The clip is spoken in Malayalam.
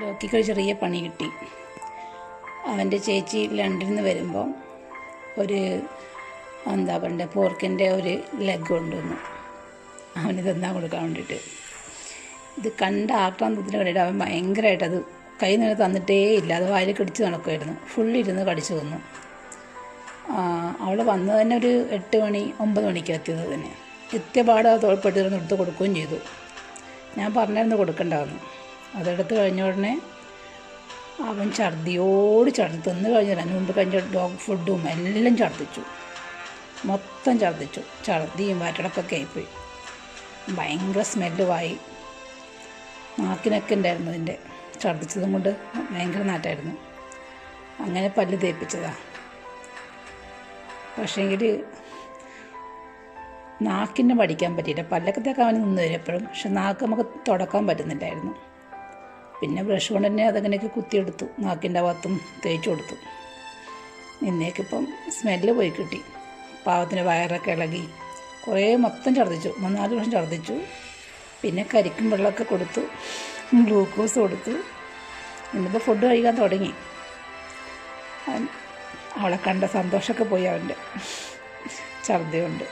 ലോക്കിക്കൊരു ചെറിയ പണി കിട്ടി. അവന്റെ ചേച്ചി ലണ്ടനിൽ നിന്ന് വരുമ്പോൾ ഒരു എന്താ പറയണ്ടേ പോർക്കിന്റെ ഒരു ലെഗ് കൊണ്ടുവന്നു. അവന് തന്നാൻ കൊടുക്കാൻ വേണ്ടിയിട്ട്. ഇത് കണ്ട ആക്രാന്തത്തിന് വേണ്ടിയിട്ട് അവൻ ഭയങ്കരമായിട്ട് അത് കൈ നിന്ന് തന്നിട്ടേ ഇല്ല. അത് വായിൽ കടിച്ച് നടക്കുമായിരുന്നു ഫുള്ളിരുന്ന് കടിച്ചു തന്നു. അവൾ വന്നത് തന്നെ ഒരു എട്ട് മണി ഒമ്പത് മണിക്ക് എത്തിയത് തന്നെ. എത്തിയ അത് തോൾപ്പെട്ടിരുന്ന് എടുത്ത് കൊടുക്കുകയും ചെയ്തു. ഞാൻ പറഞ്ഞിരുന്നു കൊടുക്കണ്ടാവുന്നു അതെടുത്ത് കഴിഞ്ഞ ഉടനെ അവൻ ഛർദിയോട് ഛർദി തിന്ന് കഴിഞ്ഞില്ല അതിന് മുമ്പ് കഴിഞ്ഞ ഡോഗ് ഫുഡും എല്ലാം ഛർദിച്ചു. മൊത്തം ഛർദിച്ചു. ഛർദിയും വരടക്കൊക്കെ ആയിപ്പോയി. ഭയങ്കര സ്മെല്ലുമായി. നാക്കിനൊക്കെ ഉണ്ടായിരുന്നു അതിന്റെ. ഛർദിച്ചതും കൊണ്ട് ഭയങ്കര നാട്ടായിരുന്നു അങ്ങനെ പല്ല് തേപ്പിച്ചതാണ് പക്ഷേങ്കിൽ നാക്കിനെ പഠിക്കാൻ പറ്റിയില്ല. പല്ലൊക്കെ തേക്കാൻ നിന്ന് വരും എപ്പോഴും പക്ഷെ നാക്ക് നമുക്ക് തുടക്കാൻ പറ്റുന്നില്ലായിരുന്നു പിന്നെ ബ്രഷ് കൊണ്ട് തന്നെ അതങ്ങനെയൊക്കെ കുത്തിയെടുത്തു. നാക്കിന്റെ ഭാഗത്തും തേച്ച് കൊടുത്തു. ഇന്നേക്കിപ്പം സ്മെല്ല് പോയി കിട്ടി. പാവത്തിന് വയറൊക്കെ ഇളകി. കുറേ മൊത്തം ഛർദ്ദിച്ചു. മൂന്നാൽ വർഷം ഛർദ്ദിച്ചു. പിന്നെ കരിക്കും വെള്ളമൊക്കെ കൊടുത്തു. ഗ്ലൂക്കോസ് കൊടുത്തു. ഇന്നിപ്പോൾ ഫുഡ് കഴിക്കാൻ തുടങ്ങി. അവളെ കണ്ട സന്തോഷമൊക്കെ പോയി അവന്റെ ഛർദി കൊണ്ട്